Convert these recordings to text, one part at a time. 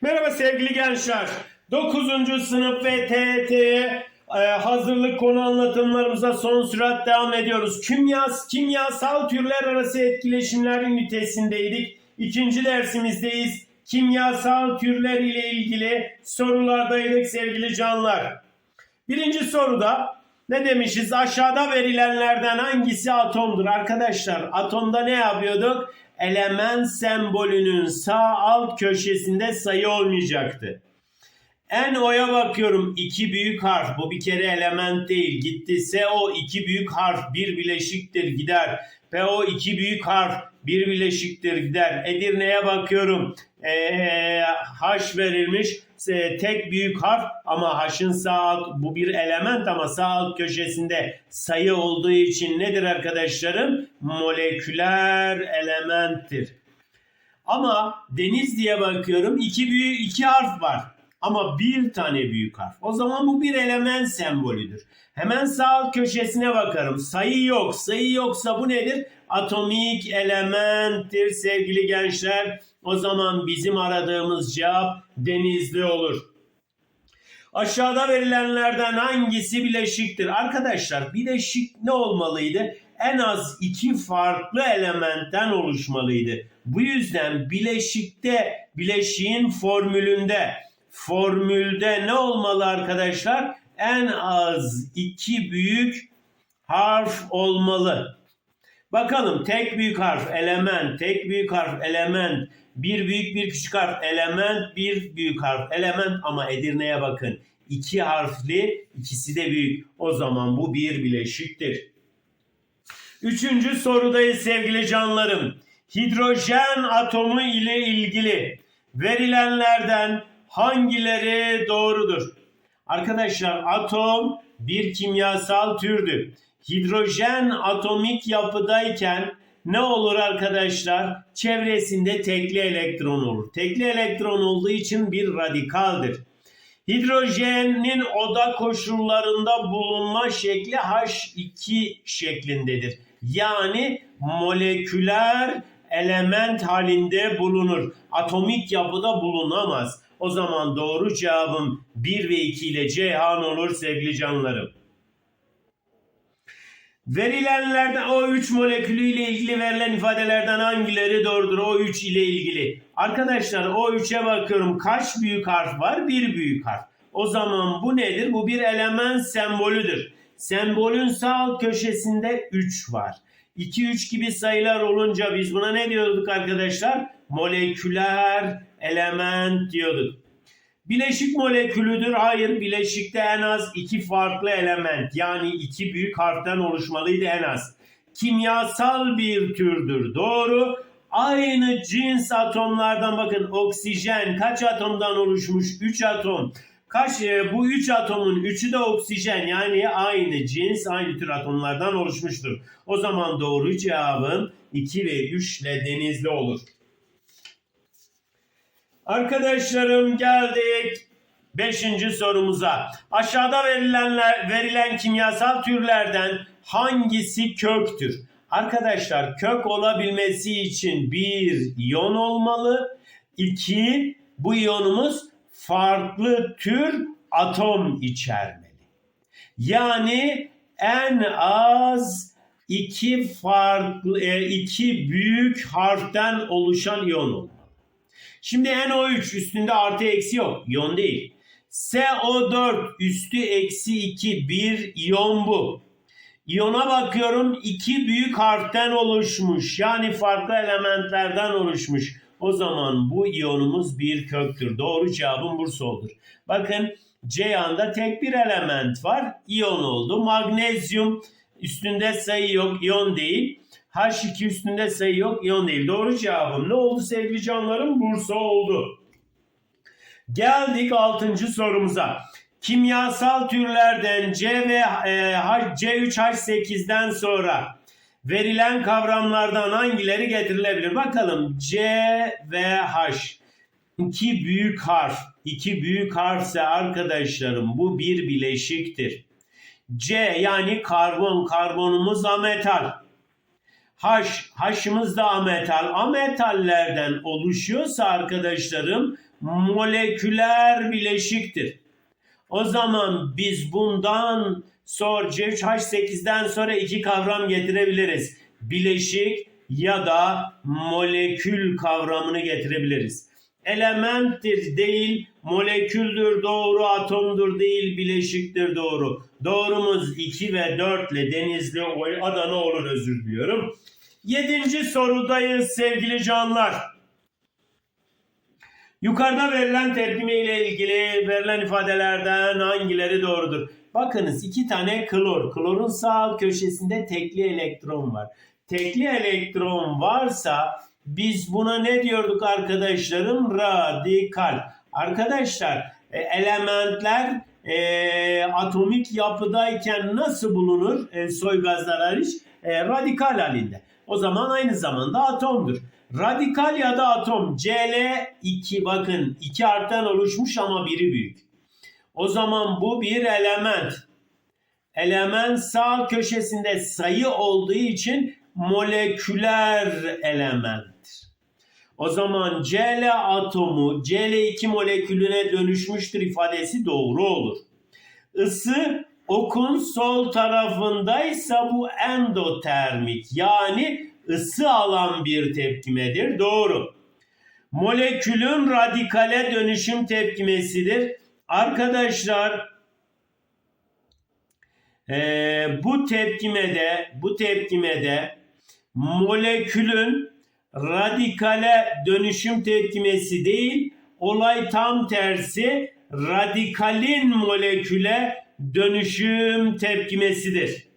Merhaba sevgili gençler. 9. sınıf ve TET'ye e, hazırlık konu anlatımlarımıza son sürat devam ediyoruz. Kimyas, kimyasal türler arası etkileşimler ünitesindeydik. İkinci dersimizdeyiz. Kimyasal türler ile ilgili sorulardaydık sevgili canlar. Birinci soruda ne demişiz? Aşağıda verilenlerden hangisi atomdur? Arkadaşlar atomda ne yapıyorduk? Element sembolünün sağ alt köşesinde sayı olmayacaktı. En O'ya bakıyorum iki büyük harf. Bu bir kere element değil. Gitti SO iki büyük harf bir bileşiktir gider. PO iki büyük harf bir bileşiktir gider. Edirne'ye bakıyorum. Ee, H verilmiş. E, tek büyük harf ama H'ın sağ alt bu bir element ama sağ alt köşesinde sayı olduğu için nedir arkadaşlarım? Moleküler elementtir. Ama deniz diye bakıyorum iki büyük iki harf var. Ama bir tane büyük harf. O zaman bu bir element sembolüdür. Hemen sağ alt köşesine bakarım. Sayı yok. Sayı yoksa bu nedir? Atomik elementtir sevgili gençler. O zaman bizim aradığımız cevap denizli olur. Aşağıda verilenlerden hangisi bileşiktir? Arkadaşlar bileşik ne olmalıydı? En az iki farklı elementten oluşmalıydı. Bu yüzden bileşikte, bileşiğin formülünde, formülde ne olmalı arkadaşlar? En az iki büyük harf olmalı. Bakalım tek büyük harf element, tek büyük harf element, bir büyük bir küçük harf element, bir büyük harf element ama Edirne'ye bakın. İki harfli, ikisi de büyük. O zaman bu bir bileşiktir. Üçüncü sorudayız sevgili canlarım. Hidrojen atomu ile ilgili verilenlerden hangileri doğrudur? Arkadaşlar atom bir kimyasal türdür. Hidrojen atomik yapıdayken ne olur arkadaşlar? Çevresinde tekli elektron olur. Tekli elektron olduğu için bir radikaldir. Hidrojenin oda koşullarında bulunma şekli H2 şeklindedir. Yani moleküler element halinde bulunur. Atomik yapıda bulunamaz. O zaman doğru cevabım 1 ve 2 ile Ceyhan olur sevgili canlarım. Verilenlerden o 3 molekülü ile ilgili verilen ifadelerden hangileri doğrudur? O 3 ile ilgili. Arkadaşlar o 3'e bakıyorum. Kaç büyük harf var? Bir büyük harf. O zaman bu nedir? Bu bir element sembolüdür. Sembolün sağ alt köşesinde 3 var. 2, 3 gibi sayılar olunca biz buna ne diyorduk arkadaşlar? Moleküler element diyorduk. Bileşik molekülüdür. Hayır, bileşikte en az iki farklı element yani iki büyük harften oluşmalıydı en az. Kimyasal bir türdür. Doğru. Aynı cins atomlardan bakın oksijen kaç atomdan oluşmuş? 3 atom. Kaç e, bu 3 atomun 3'ü de oksijen yani aynı cins aynı tür atomlardan oluşmuştur. O zaman doğru cevabın 2 ve 3 ile denizli olur. Arkadaşlarım geldik 5. sorumuza. Aşağıda verilenler, verilen kimyasal türlerden hangisi köktür? Arkadaşlar kök olabilmesi için bir iyon olmalı. İki bu iyonumuz farklı tür atom içermeli. Yani en az iki farklı e, iki büyük harften oluşan iyon olmalı. Şimdi NO3 üstünde artı eksi yok. İyon değil. SO4 üstü eksi 2 bir iyon bu. İyona bakıyorum iki büyük harften oluşmuş. Yani farklı elementlerden oluşmuş. O zaman bu iyonumuz bir köktür. Doğru cevabım Bursa olur. Bakın Ceyhan'da tek bir element var. İyon oldu. Magnezyum üstünde sayı yok. İyon değil. H2 üstünde sayı yok. İyon değil. Doğru cevabım ne oldu sevgili canlarım? Bursa oldu. Geldik 6. sorumuza. Kimyasal türlerden C ve e, C3H8'den sonra verilen kavramlardan hangileri getirilebilir? Bakalım C ve H. İki büyük harf. İki büyük harfse arkadaşlarım bu bir bileşiktir. C yani karbon. Karbonumuz ametal. H, H'ımız da ametal. Ametallerden oluşuyorsa arkadaşlarım moleküler bileşiktir. O zaman biz bundan sonra C3H8'den sonra iki kavram getirebiliriz. Bileşik ya da molekül kavramını getirebiliriz. Elementtir değil, moleküldür doğru, atomdur değil, bileşiktir doğru. Doğrumuz 2 ve 4 ile Denizli Adana olur özür diliyorum. Yedinci sorudayız sevgili canlar. Yukarıda verilen tepkime ile ilgili verilen ifadelerden hangileri doğrudur? Bakınız iki tane klor. Klorun sağ köşesinde tekli elektron var. Tekli elektron varsa biz buna ne diyorduk arkadaşlarım? Radikal. Arkadaşlar e, elementler e, atomik yapıdayken nasıl bulunur e, soy gazlar hariç? E, radikal halinde. O zaman aynı zamanda atomdur. Radikal ya da atom Cl2 bakın iki arttan oluşmuş ama biri büyük. O zaman bu bir element. Element sağ köşesinde sayı olduğu için moleküler elementtir. O zaman Cl atomu Cl2 molekülüne dönüşmüştür ifadesi doğru olur. Isı okun sol tarafındaysa bu endotermik yani ısı alan bir tepkimedir. Doğru. Molekülün radikale dönüşüm tepkimesidir. Arkadaşlar e, bu tepkimede bu tepkimede molekülün radikale dönüşüm tepkimesi değil olay tam tersi radikalin moleküle dönüşüm tepkimesidir.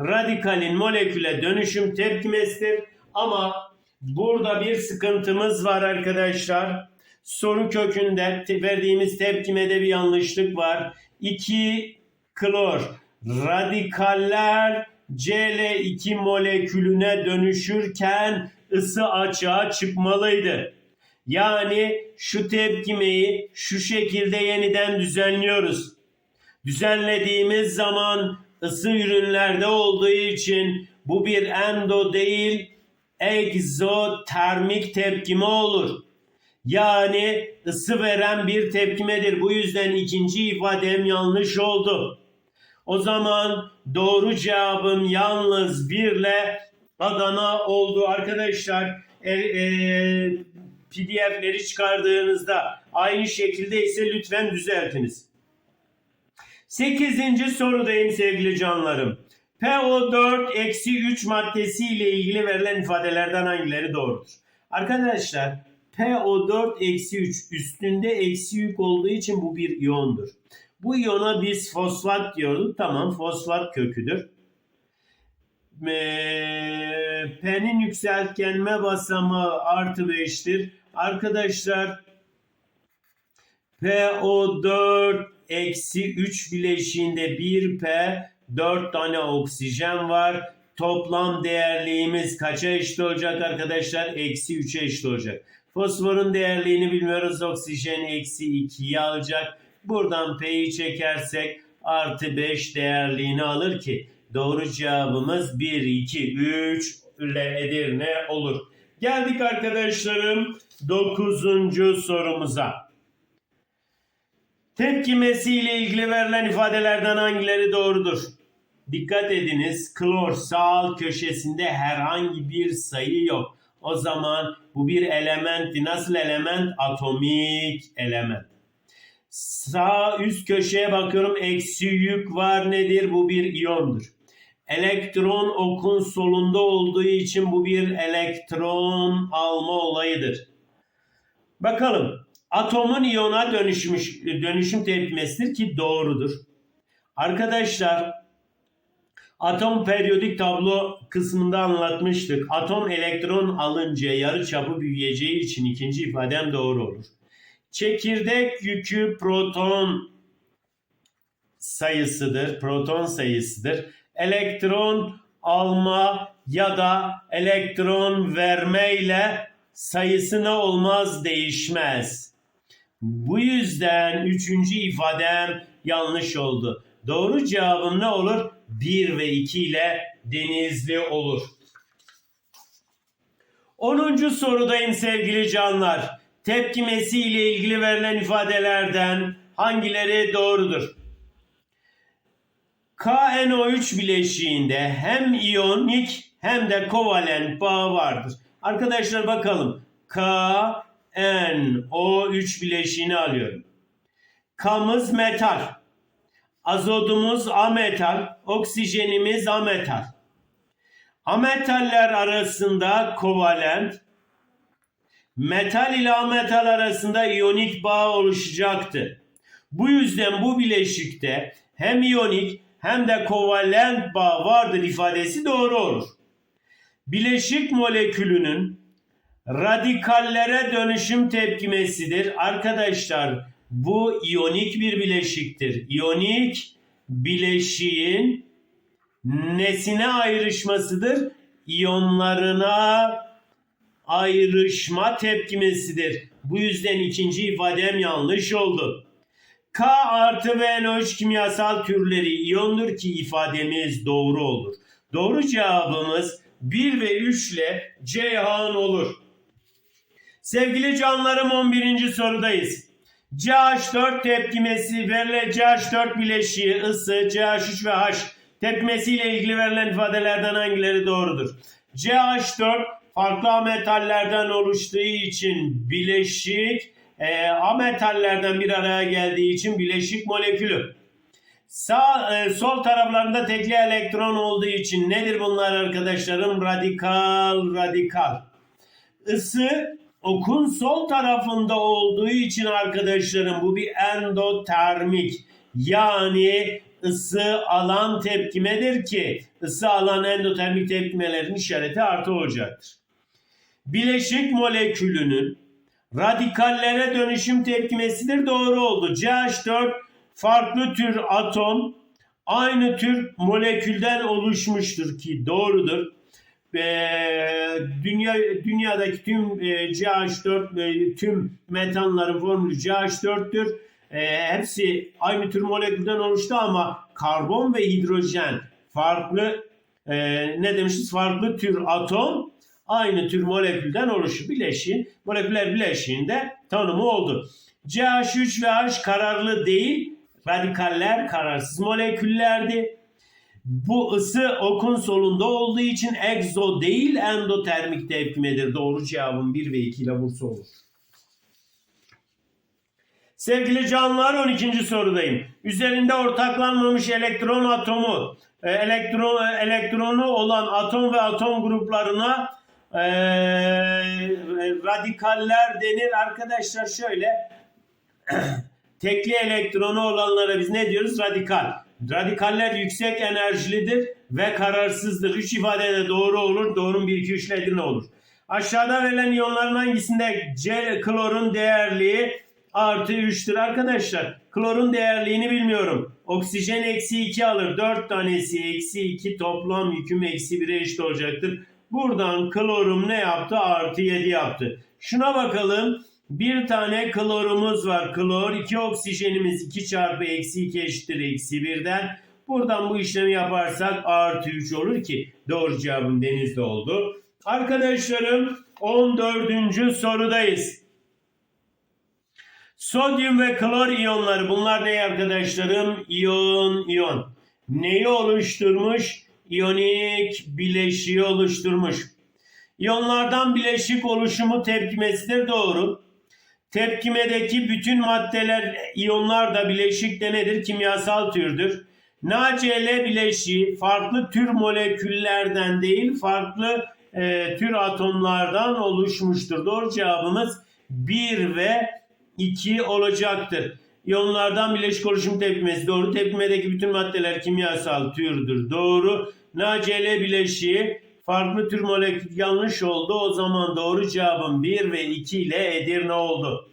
Radikalin moleküle dönüşüm tepkimesidir ama burada bir sıkıntımız var arkadaşlar. Soru kökünde verdiğimiz tepkimede bir yanlışlık var. 2 klor radikaller Cl2 molekülüne dönüşürken ısı açığa çıkmalıydı. Yani şu tepkimeyi şu şekilde yeniden düzenliyoruz. Düzenlediğimiz zaman ısı ürünlerde olduğu için bu bir endo değil egzotermik tepkime olur. Yani ısı veren bir tepkimedir. Bu yüzden ikinci ifadem yanlış oldu. O zaman doğru cevabım yalnız birle Adana oldu. Arkadaşlar e, e, PDF'leri çıkardığınızda aynı şekilde ise lütfen düzeltiniz. Sekizinci sorudayım sevgili canlarım. PO4 eksi 3 maddesi ile ilgili verilen ifadelerden hangileri doğrudur? Arkadaşlar PO4 eksi 3 üstünde eksi yük olduğu için bu bir iyondur. Bu iyona biz fosfat diyorduk. Tamam fosfat köküdür. Ee, P'nin yükseltgenme basamağı artı 5'tir. Arkadaşlar PO4 eksi 3 bileşiğinde 1P 4 tane oksijen var. Toplam değerliğimiz kaça eşit olacak arkadaşlar? Eksi 3'e eşit olacak. Fosforun değerliğini bilmiyoruz. Oksijen eksi 2'yi alacak. Buradan P'yi çekersek artı 5 değerliğini alır ki doğru cevabımız 1, 2, 3 ile Edirne olur. Geldik arkadaşlarım 9. sorumuza. Tepkimesi ile ilgili verilen ifadelerden hangileri doğrudur? Dikkat ediniz klor sağ köşesinde herhangi bir sayı yok. O zaman bu bir elementti. Nasıl element? Atomik element. Sağ üst köşeye bakıyorum eksi yük var nedir? Bu bir iyondur. Elektron okun solunda olduğu için bu bir elektron alma olayıdır. Bakalım atomun iyona dönüşmüş dönüşüm tepkimesidir ki doğrudur. Arkadaşlar atom periyodik tablo kısmında anlatmıştık. Atom elektron alınca yarı çapı büyüyeceği için ikinci ifadem doğru olur. Çekirdek yükü proton sayısıdır. Proton sayısıdır. Elektron alma ya da elektron verme ile sayısı ne olmaz değişmez. Bu yüzden üçüncü ifadem yanlış oldu. Doğru cevabım ne olur? 1 ve 2 ile denizli olur. 10. sorudayım sevgili canlar. Tepkimesi ile ilgili verilen ifadelerden hangileri doğrudur? KNO3 bileşiğinde hem iyonik hem de kovalent bağı vardır. Arkadaşlar bakalım. KNO3 bileşiğini alıyorum. K'mız metal. Azotumuz ametal. Oksijenimiz ametal. Ametaller arasında kovalent, metal ile ametal arasında iyonik bağ oluşacaktı. Bu yüzden bu bileşikte hem iyonik hem de kovalent bağ vardır ifadesi doğru olur. Bileşik molekülünün radikallere dönüşüm tepkimesidir. Arkadaşlar bu iyonik bir bileşiktir. İyonik bileşiğin nesine ayrışmasıdır? İyonlarına ayrışma tepkimesidir. Bu yüzden ikinci ifadem yanlış oldu. K artı ve NO3 kimyasal türleri iyondur ki ifademiz doğru olur. Doğru cevabımız 1 ve 3 ile Ceyhan olur. Sevgili canlarım 11. sorudayız. CH4 tepkimesi verilen CH4 bileşiği ısı CH3 ve H tepkimesiyle ilgili verilen ifadelerden hangileri doğrudur? CH4 farklı ametallerden oluştuğu için bileşik, e, ametallerden bir araya geldiği için bileşik molekülü. Sağ, e, sol taraflarında tekli elektron olduğu için nedir bunlar arkadaşlarım? Radikal, radikal. Isı okun sol tarafında olduğu için arkadaşlarım bu bir endotermik. Yani ısı alan tepkimedir ki ısı alan endotermik tepkimelerin işareti artı olacaktır. Bileşik molekülünün radikallere dönüşüm tepkimesidir doğru oldu. CH4 farklı tür atom aynı tür molekülden oluşmuştur ki doğrudur. Ee, dünya dünyadaki tüm e, CH4 ve tüm metanların formülü CH4'tür. E, hepsi aynı tür molekülden oluştu ama karbon ve hidrojen farklı e, ne demişiz? Farklı tür atom aynı tür molekülden oluşu bileşiğin moleküler bileşiğinde tanımı oldu. CH3 ve H kararlı değil, radikaller kararsız moleküllerdi. Bu ısı okun solunda olduğu için egzo değil endotermik tepkimedir. Doğru cevabın 1 ve 2 ile Bursa olur. Sevgili canlılar 12. sorudayım. Üzerinde ortaklanmamış elektron atomu, e, elektron elektronu olan atom ve atom gruplarına e, radikaller denir. Arkadaşlar şöyle tekli elektronu olanlara biz ne diyoruz? Radikal. Radikaller yüksek enerjilidir ve kararsızdır. Üç ifade de doğru olur. Doğrunun 1, 2, 3 ile Edirne olur. Aşağıda verilen iyonların hangisinde C klorun değerliği artı 3'tür arkadaşlar. Klorun değerliğini bilmiyorum. Oksijen eksi 2 alır. 4 tanesi eksi 2 toplam yüküm eksi 1'e eşit olacaktır. Buradan klorum ne yaptı? Artı 7 yaptı. Şuna bakalım. Bir tane klorumuz var. Klor. 2 oksijenimiz 2 çarpı eksi 2 eşittir eksi 1'den. Buradan bu işlemi yaparsak artı 3 olur ki doğru cevabım denizde oldu. Arkadaşlarım 14. sorudayız. Sodyum ve klor iyonları bunlar ne arkadaşlarım? İyon, iyon. Neyi oluşturmuş? İyonik bileşiği oluşturmuş. İyonlardan bileşik oluşumu tepkimesidir doğru. Tepkimedeki bütün maddeler iyonlar da bileşik de nedir? Kimyasal türdür. NaCl bileşiği farklı tür moleküllerden değil farklı e, tür atomlardan oluşmuştur. Doğru cevabımız 1 ve 2 olacaktır. İyonlardan bileşik oluşum tepkimesi doğru. Tepkimedeki bütün maddeler kimyasal türdür. Doğru. NaCl bileşiği farklı tür molekül yanlış oldu. O zaman doğru cevabım 1 ve 2 ile Edirne oldu.